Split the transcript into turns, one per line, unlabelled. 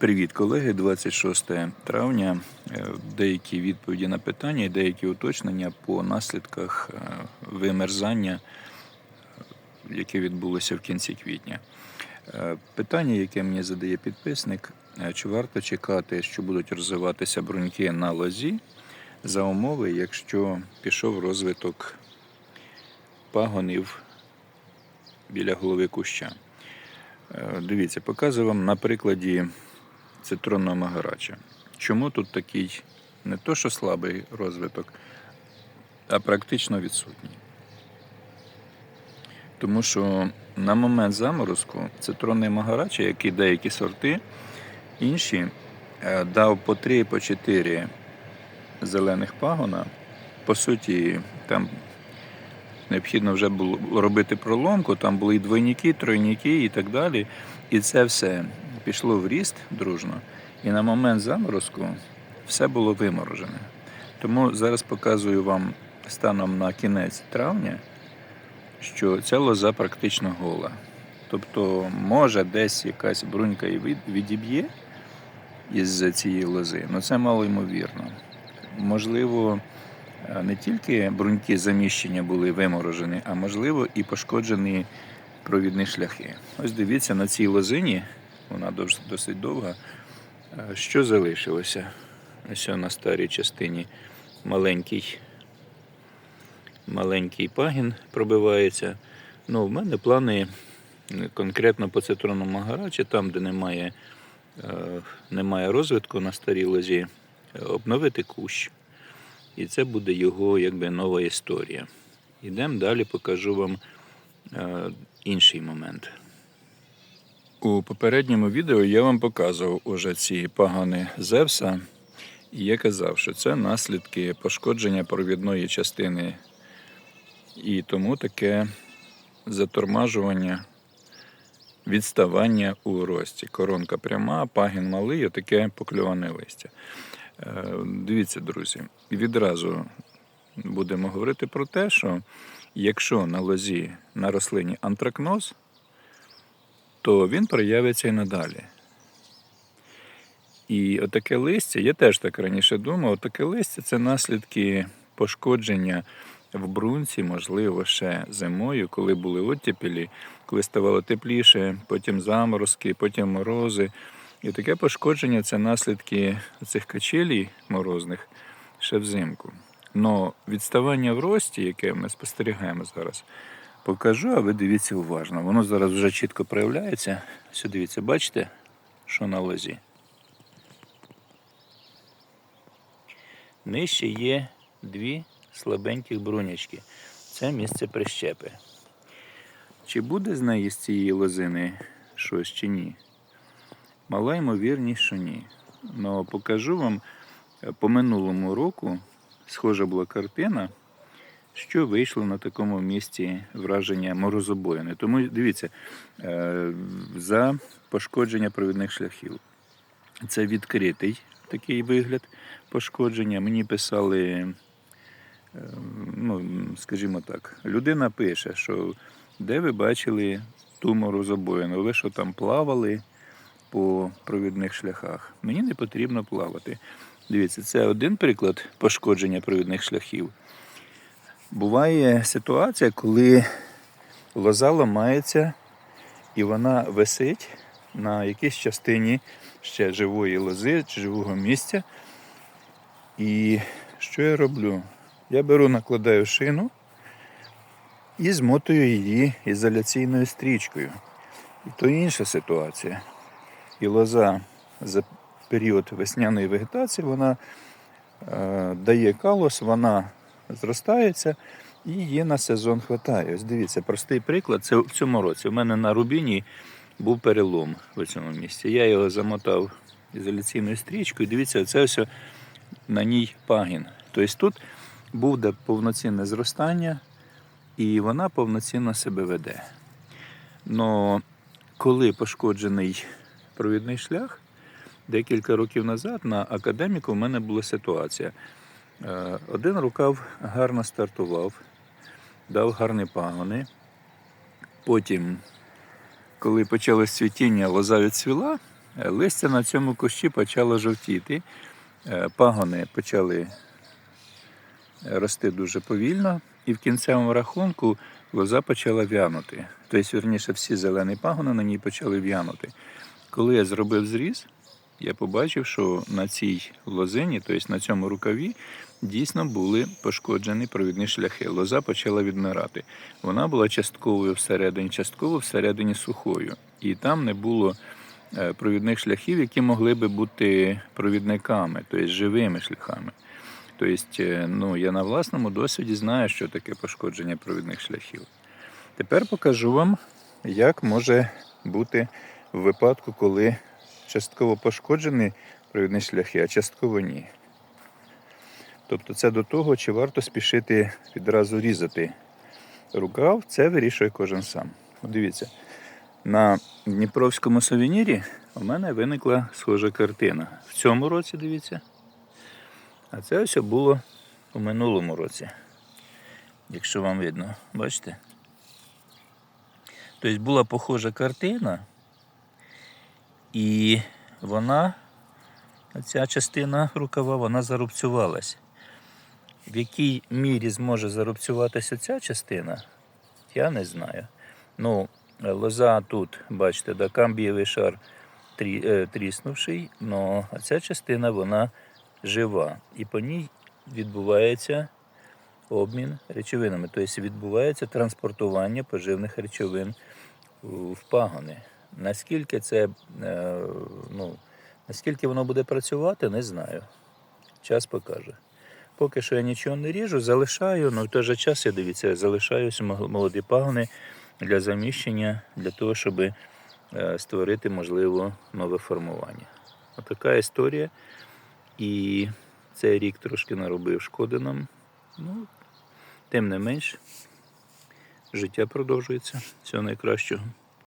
Привіт, колеги. 26 травня. Е, Деякі відповіді на питання і деякі уточнення по наслідках е, вимерзання, е, яке відбулося в кінці квітня. Питання, яке мені задає підписник, чи варто чекати, що будуть розвиватися бруньки на лозі за умови, якщо пішов розвиток пагонів біля голови куща. Дивіться, показую вам на прикладі цитронного магарача. Чому тут такий не то, що слабий розвиток, а практично відсутній. Тому що на момент заморозку цитронний магарач, як і деякі сорти, інші е, дав по 3 по 4 зелених пагона. По суті, там необхідно вже було робити проломку, там були і двойники, тройники і так далі. І це все пішло в ріст дружно. І на момент заморозку все було виморожене. Тому зараз показую вам станом на кінець травня, що ця лоза практично гола. Тобто, може, десь якась брунька і відіб'є із цієї лози, але це мало ймовірно. Можливо, е, не тільки бруньки заміщення були виморожені, а можливо і пошкоджені провідні шляхи. Ось дивіться на цій лозині, вона досить довга. Що залишилося? Ось на старій частині маленький, маленький пагін пробивається. Ну, в мене плани е, конкретно по цитронному магарачі, там, де немає, е, немає розвитку на старій лозі, е, обновити кущ. І це буде його якби нова історія. Ідемо далі, покажу вам інший момент. У попередньому відео я вам показував уже ці пагони Зевса, і я казав, що це наслідки пошкодження провідної частини. І тому таке затормажування, відставання у рості. Коронка пряма, пагін малий, отаке покльоване листя. Е, Дивіться, друзі, відразу будемо говорити про те, що якщо на лозі на рослині антракноз, то він проявиться і надалі. І отаке листя, я теж так раніше думав, отаке листя це наслідки пошкодження в брунці, можливо, ще зимою, коли були оттепілі, коли ставало тепліше, потім заморозки, потім морози. І таке пошкодження це наслідки цих качелій морозних ще взимку. Но відставання в рості, яке ми спостерігаємо зараз, покажу, а ви дивіться уважно. Воно зараз вже чітко проявляється. Ось дивіться, бачите, що на лозі. Нижче є дві слабеньких брунячки. Це місце прищепи. Чи буде з неї з цієї лозини щось чи ні? Мала ймовірність, що ні. Но покажу вам е, по минулому року схожа була картина, що вийшло на такому місці враження морозобоїни. Тому дивіться, е, за пошкодження провідних шляхів. Це відкритий такий вигляд пошкодження. Мені писали, е, ну, скажімо так, людина пише, що де ви бачили ту морозобоїну, ви що там плавали по провідних шляхах. Мені не потрібно плавати. Дивіться, це один приклад пошкодження провідних шляхів. Буває ситуація, коли лоза ламається і вона висить на якійсь частині ще живої лози чи живого місця. І що я роблю? Я беру, накладаю шину і змотую її ізоляційною стрічкою. І то інша ситуація. І лоза за період весняної вегетації вона е, дає калос, вона зростається і її на сезон хватає. Ось дивіться, простий приклад. Це в цьому році. У мене на рубіні був перелом в цьому місці. Я його замотав ізоляційною стрічкою. Дивіться, це все на ній пагін. Тобто тут буде повноцінне зростання, і вона повноцінно себе веде. Но коли пошкоджений провідний шлях, декілька років назад на академіку в мене була ситуація. Е, Один рукав гарно стартував, дав гарні пагони. Потім, коли почалось цвітіння, лоза відцвіла, Е, Листя на цьому кущі почало жовтіти, е, пагони почали рости дуже повільно, і в кінцевому рахунку лоза почала в'янути. Тобто, вірніше, всі зелені пагони на ній почали в'янути. Коли я зробив зріз, я побачив, що на цій лозині, тобто на цьому рукаві, дійсно були пошкоджені провідні шляхи. Лоза почала відмирати. Вона була частковою всередині, частково всередині сухою. І там не було е, провідних шляхів, які могли би бути провідниками, тобто живими шляхами. Тобто, е, ну, я на власному досвіді знаю, що таке пошкодження провідних шляхів. Тепер покажу вам, як може бути в випадку, коли частково пошкоджені провідні шляхи, а частково ні. Тобто це до того, чи варто спішити відразу різати рукав, це вирішує кожен сам. Дивіться, на Дніпровському сувенірі у мене виникла схожа картина. В цьому році, дивіться. А це ось було у минулому році. Якщо вам видно, бачите? Тобто була похожа картина, і вона, ця частина рукава, вона зарубцювалася. В якій мірі зможе зарубцюватися ця частина, я не знаю. Ну, лоза тут, бачите, да, камбієвий шар трі, е, тріснувший, але ця частина вона жива. І по ній відбувається обмін речовинами. Тобто відбувається транспортування поживних речовин в пагони. Наскільки це, е, ну, наскільки воно буде працювати, не знаю. Час покаже. Поки що я нічого не ріжу, залишаю, але в той же час я дивіться, залишаю ось молоді пагони для заміщення, для того, щоб е, створити, можливо, нове формування. Отака історія. І цей рік трошки наробив шкоди нам. Ну, тим не менш, життя продовжується. Всього найкращого.